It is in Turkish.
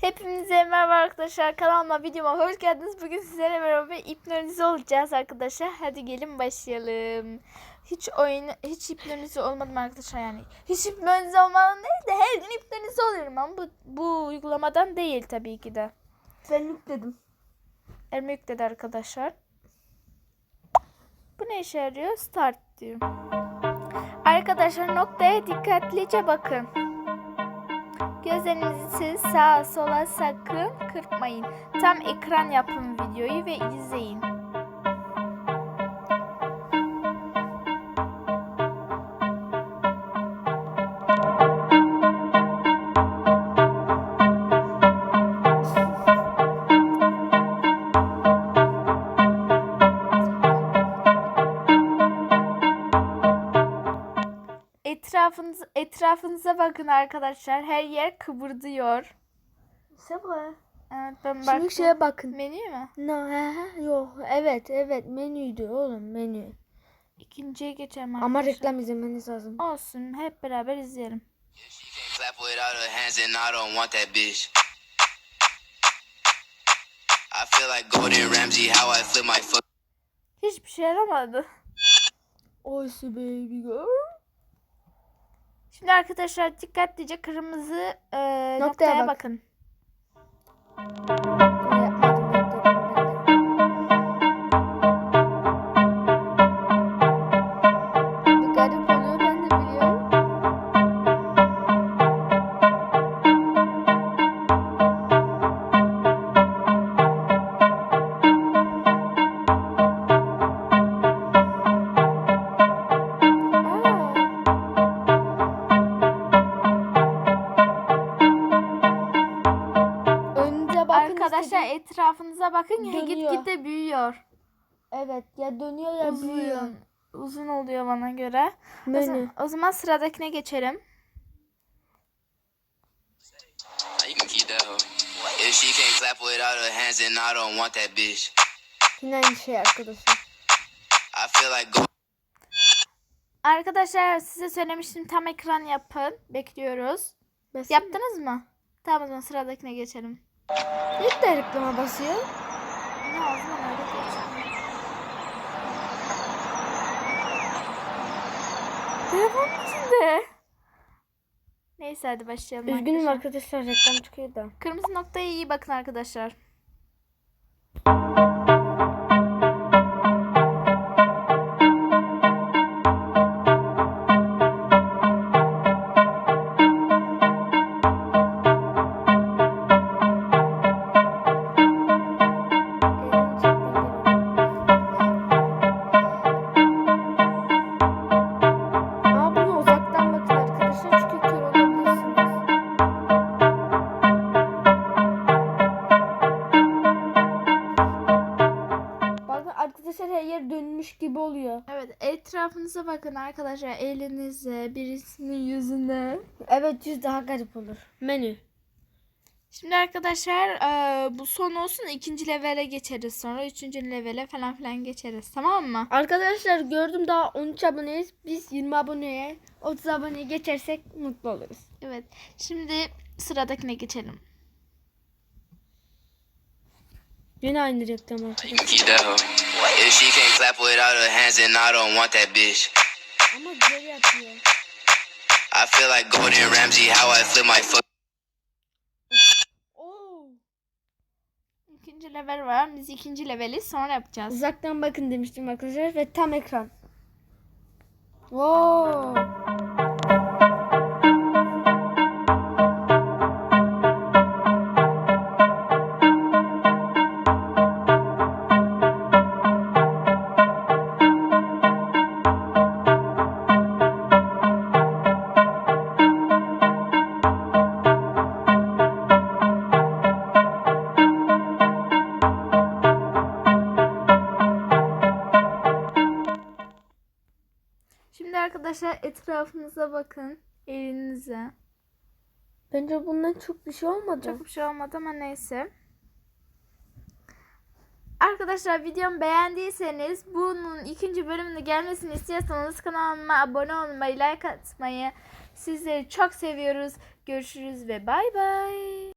Hepinize merhaba arkadaşlar. Kanalıma videoma hoş geldiniz. Bugün sizlerle beraber hipnotize olacağız arkadaşlar. Hadi gelin başlayalım. Hiç oyun hiç hipnotize olmadım arkadaşlar yani. Hiç hipnotize olmadan değil de her gün hipnotize oluyorum ama bu, bu uygulamadan değil tabii ki de. Ben yükledim. Elime yükledi arkadaşlar. Bu ne işe yarıyor? Start diyor. Arkadaşlar noktaya dikkatlice bakın. Gözlerinizi sağa sola sakın kırpmayın. Tam ekran yapın videoyu ve izleyin. Etrafınıza bakın arkadaşlar. Her yer kıvırdıyor. C'est vrai. Evet ben Şimdi baktım. şeye bakın. Menü mü? No, he he, yok. Evet, evet. Menüydü oğlum menü. İkinciye geçelim Ama arkadaşlar. reklam izlemeniz lazım. Olsun hep beraber izleyelim. Hiçbir şey yaramadı. Oysa baby girl. Şimdi arkadaşlar dikkatlice kırmızı e, noktaya, Noktaya bak. bakın. Arkadaşlar etrafınıza bakın ya Dönüyor. gitgide büyüyor. Evet ya dönüyor ya büyüyor. Uzun, uzun oluyor bana göre. O Menü. zaman, o zaman sıradakine geçelim. Yine aynı şey arkadaşlar. Arkadaşlar size söylemiştim tam ekran yapın. Bekliyoruz. Basın. Yaptınız mı? Tamam o zaman sıradakine geçelim. İlk de reklama basıyor. Ne öyle geçelim. Telefonun içinde. Neyse hadi başlayalım. Üzgünüm arkadaşlar reklam çıkıyor da. Kırmızı noktaya iyi bakın arkadaşlar. Arkadaşlar her yer dönmüş gibi oluyor. Evet etrafınıza bakın arkadaşlar. Elinize, birisinin yüzüne. Evet yüz daha garip olur. Menü. Şimdi arkadaşlar eee, bu son olsun ikinci levele geçeriz sonra. Üçüncü levele falan filan geçeriz tamam mı? Arkadaşlar gördüm daha 13 aboneyiz. Biz 20 aboneye 30 aboneye geçersek mutlu oluruz. Evet. Şimdi sıradakine geçelim. Yine aynı reklam If she can't clap without her hands, then I don't want that bitch. Ama güzel yapıyor. I feel like Gordon Ramsay, how I flip my foot. Oo. İkinci level var. Biz ikinci leveli sonra yapacağız. Uzaktan bakın demiştim arkadaşlar ve tam ekran. Wow. Arkadaşlar etrafınıza bakın. Elinize. Bence bundan çok bir şey olmadı. Çok bir şey olmadı ama neyse. Arkadaşlar videomu beğendiyseniz bunun ikinci bölümünde gelmesini istiyorsanız kanalıma abone olmayı, like atmayı sizleri çok seviyoruz. Görüşürüz ve bay bay.